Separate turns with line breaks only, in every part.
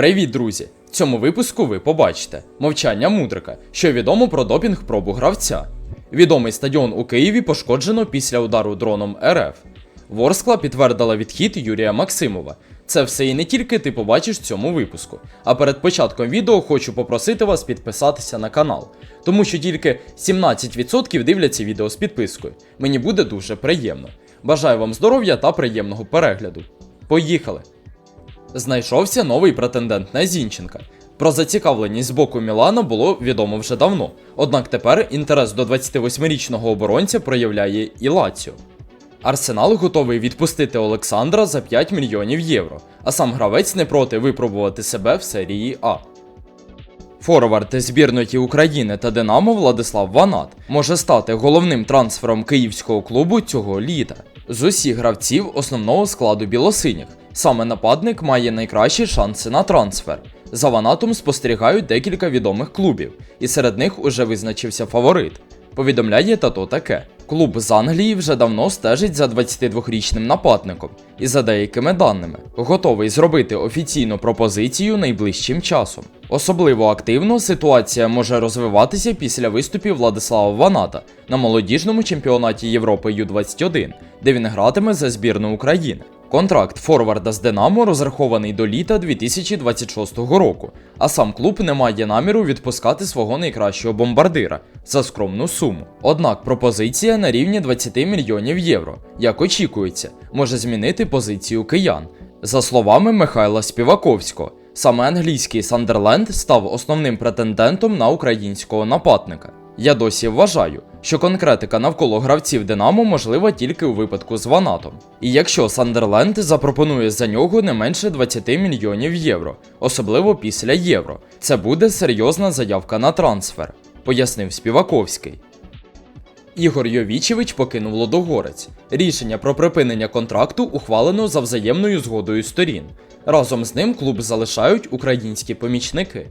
Привіт, друзі! В цьому випуску ви побачите мовчання мудрика, що відомо про допінг пробу гравця. Відомий стадіон у Києві пошкоджено після удару дроном РФ. Ворскла підтвердила відхід Юрія Максимова. Це все і не тільки ти побачиш в цьому випуску. А перед початком відео хочу попросити вас підписатися на канал, тому що тільки 17% дивляться відео з підпискою. Мені буде дуже приємно. Бажаю вам здоров'я та приємного перегляду. Поїхали! Знайшовся новий претендент на Зінченка. Про зацікавленість з боку Мілана було відомо вже давно. Однак тепер інтерес до 28-річного оборонця проявляє і Лаціо. Арсенал готовий відпустити Олександра за 5 мільйонів євро, а сам гравець не проти випробувати себе в серії А. Форвард збірної України та Динамо Владислав Ванат може стати головним трансфером київського клубу цього літа. З усіх гравців основного складу білосиніх саме нападник має найкращі шанси на трансфер. За Ванатом спостерігають декілька відомих клубів, і серед них уже визначився фаворит. Повідомляє тато таке. Клуб з Англії вже давно стежить за 22-річним нападником і за деякими даними готовий зробити офіційну пропозицію найближчим часом. Особливо активно ситуація може розвиватися після виступів Владислава Ваната на молодіжному чемпіонаті Європи Ю-21, де він гратиме за збірну України. Контракт форварда з Динамо розрахований до літа 2026 року, а сам клуб не має наміру відпускати свого найкращого бомбардира за скромну суму. Однак пропозиція на рівні 20 мільйонів євро, як очікується, може змінити позицію киян. За словами Михайла Співаковського, саме англійський Сандерленд став основним претендентом на українського нападника. Я досі вважаю, що конкретика навколо гравців Динамо можлива тільки у випадку з Ванатом. І якщо Сандерленд запропонує за нього не менше 20 мільйонів євро, особливо після євро, це буде серйозна заявка на трансфер, пояснив Співаковський. Ігор Йовічевич покинув Лодогорець. Рішення про припинення контракту ухвалено за взаємною згодою сторін. Разом з ним клуб залишають українські помічники.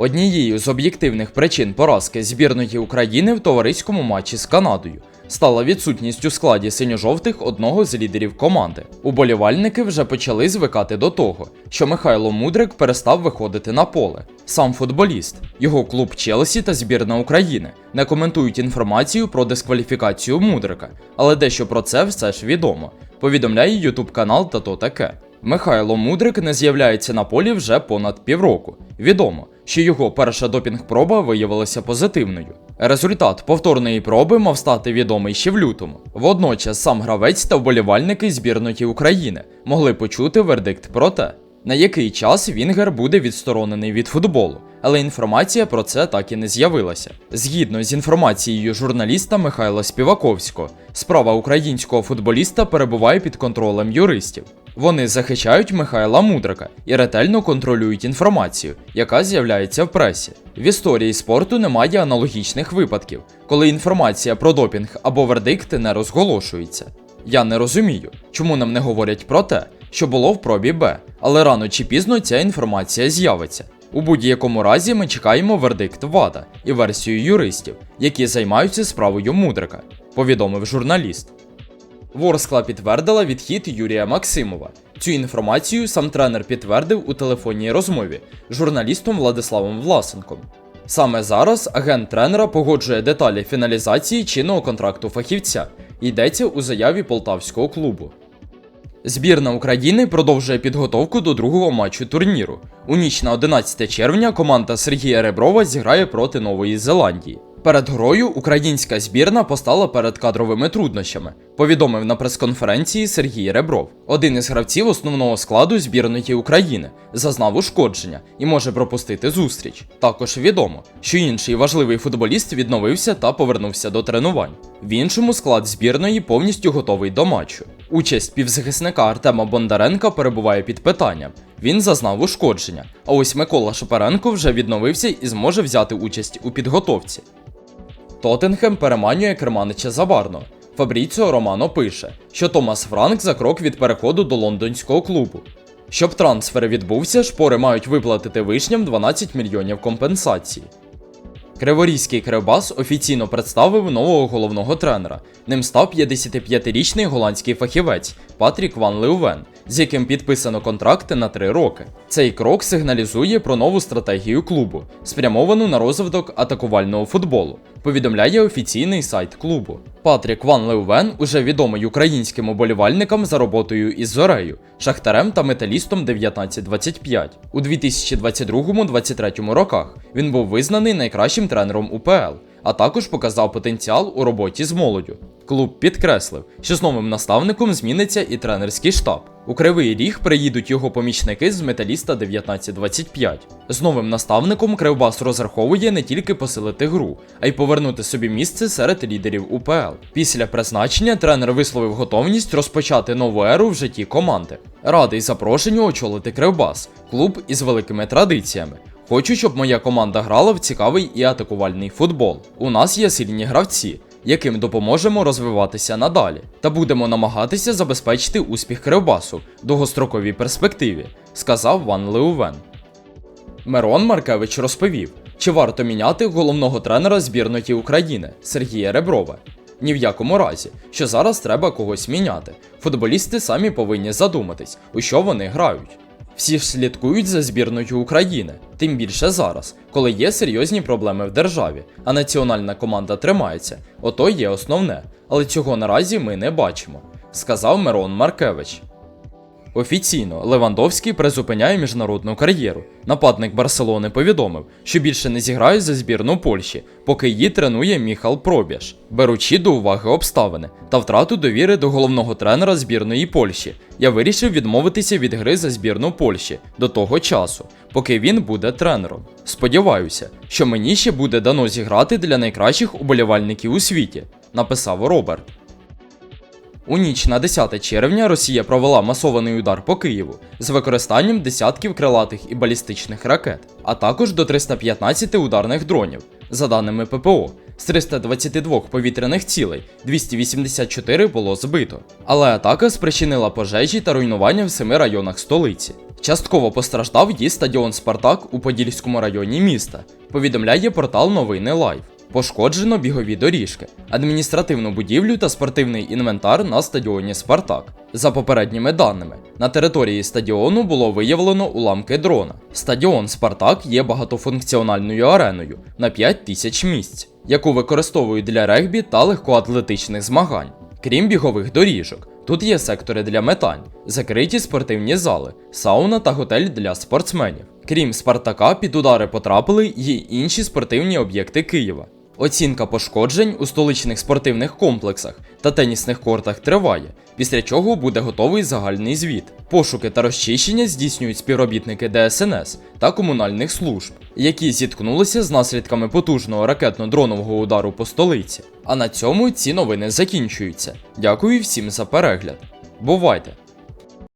Однією з об'єктивних причин поразки збірної України в товариському матчі з Канадою стала відсутність у складі синьо-жовтих одного з лідерів команди. Уболівальники вже почали звикати до того, що Михайло Мудрик перестав виходити на поле. Сам футболіст, його клуб Челсі та збірна України не коментують інформацію про дискваліфікацію Мудрика, але дещо про це все ж відомо. Повідомляє ютуб канал та то таке. Михайло Мудрик не з'являється на полі вже понад півроку. Відомо, що його перша допінг-проба виявилася позитивною. Результат повторної проби мав стати відомий ще в лютому. Водночас сам гравець та вболівальники збірної України могли почути вердикт про те, на який час Вінгер буде відсторонений від футболу, але інформація про це так і не з'явилася. Згідно з інформацією журналіста Михайла Співаковського, справа українського футболіста перебуває під контролем юристів. Вони захищають Михайла Мудрика і ретельно контролюють інформацію, яка з'являється в пресі. В історії спорту немає аналогічних випадків, коли інформація про допінг або вердикти не розголошується. Я не розумію, чому нам не говорять про те, що було в пробі Б, але рано чи пізно ця інформація з'явиться. У будь-якому разі ми чекаємо вердикт ВАДА і версію юристів, які займаються справою Мудрика, повідомив журналіст. Ворскла підтвердила відхід Юрія Максимова. Цю інформацію сам тренер підтвердив у телефонній розмові з журналістом Владиславом Власенком. Саме зараз агент тренера погоджує деталі фіналізації чинного контракту фахівця. Йдеться у заяві полтавського клубу. Збірна України продовжує підготовку до другого матчу турніру. У ніч на 11 червня команда Сергія Реброва зіграє проти Нової Зеландії. Перед грою українська збірна постала перед кадровими труднощами, повідомив на прес-конференції Сергій Ребров. Один із гравців основного складу збірної України зазнав ушкодження і може пропустити зустріч. Також відомо, що інший важливий футболіст відновився та повернувся до тренувань. В іншому склад збірної повністю готовий до матчу. Участь півзахисника Артема Бондаренка перебуває під питанням. Він зазнав ушкодження. А ось Микола Шапаренко вже відновився і зможе взяти участь у підготовці. Тоттенхем переманює керманича Заварно. Фабріціо Романо пише, що Томас Франк за крок від переходу до лондонського клубу. Щоб трансфер відбувся, шпори мають виплатити вишням 12 мільйонів компенсації. Криворізький Кривбас офіційно представив нового головного тренера. Ним став 55-річний голландський фахівець Патрік Ван Леувен, з яким підписано контракт на 3 роки. Цей крок сигналізує про нову стратегію клубу, спрямовану на розвиток атакувального футболу. Повідомляє офіційний сайт клубу. Патрік Ван Леувен уже відомий українським уболівальникам за роботою із Зорею, Шахтарем та Металістом 1925. У 2022-2023 роках він був визнаний найкращим тренером УПЛ, а також показав потенціал у роботі з молоддю. Клуб підкреслив, що з новим наставником зміниться і тренерський штаб. У Кривий Ріг приїдуть його помічники з металіста 1925. З новим наставником Кривбас розраховує не тільки посилити гру, а й повернути собі місце серед лідерів УПЛ. Після призначення тренер висловив готовність розпочати нову еру в житті команди. Радий запрошенню очолити Кривбас, клуб із великими традиціями. Хочу, щоб моя команда грала в цікавий і атакувальний футбол. У нас є сильні гравці, яким допоможемо розвиватися надалі, та будемо намагатися забезпечити успіх Кривбасу в довгостроковій перспективі, сказав Ван Леувен. Мирон Маркевич розповів, чи варто міняти головного тренера збірної України Сергія Реброва. Ні в якому разі, що зараз треба когось міняти. Футболісти самі повинні задуматись, у що вони грають. Всі ж слідкують за збірною України, тим більше зараз, коли є серйозні проблеми в державі, а національна команда тримається. Ото є основне, але цього наразі ми не бачимо, сказав Мирон Маркевич. Офіційно Левандовський призупиняє міжнародну кар'єру. Нападник Барселони повідомив, що більше не зіграє за збірну Польщі, поки її тренує Міхал Пробіж, беручи до уваги обставини та втрату довіри до головного тренера збірної Польщі. Я вирішив відмовитися від гри за збірну Польщі до того часу, поки він буде тренером. Сподіваюся, що мені ще буде дано зіграти для найкращих уболівальників у світі, написав Роберт. У ніч на 10 червня Росія провела масований удар по Києву з використанням десятків крилатих і балістичних ракет, а також до 315 ударних дронів. За даними ППО, з 322 повітряних цілей 284 було збито. Але атака спричинила пожежі та руйнування в семи районах столиці. Частково постраждав її стадіон Спартак у Подільському районі міста. Повідомляє портал Новини Лайв. Пошкоджено бігові доріжки, адміністративну будівлю та спортивний інвентар на стадіоні Спартак. За попередніми даними, на території стадіону було виявлено уламки дрона. Стадіон Спартак є багатофункціональною ареною на 5 тисяч місць, яку використовують для регбі та легкоатлетичних змагань. Крім бігових доріжок, тут є сектори для метань, закриті спортивні зали, сауна та готель для спортсменів. Крім Спартака, під удари потрапили й інші спортивні об'єкти Києва. Оцінка пошкоджень у столичних спортивних комплексах та тенісних кортах триває, після чого буде готовий загальний звіт. Пошуки та розчищення здійснюють співробітники ДСНС та комунальних служб, які зіткнулися з наслідками потужного ракетно-дронового удару по столиці. А на цьому ці новини закінчуються. Дякую всім за перегляд. Бувайте!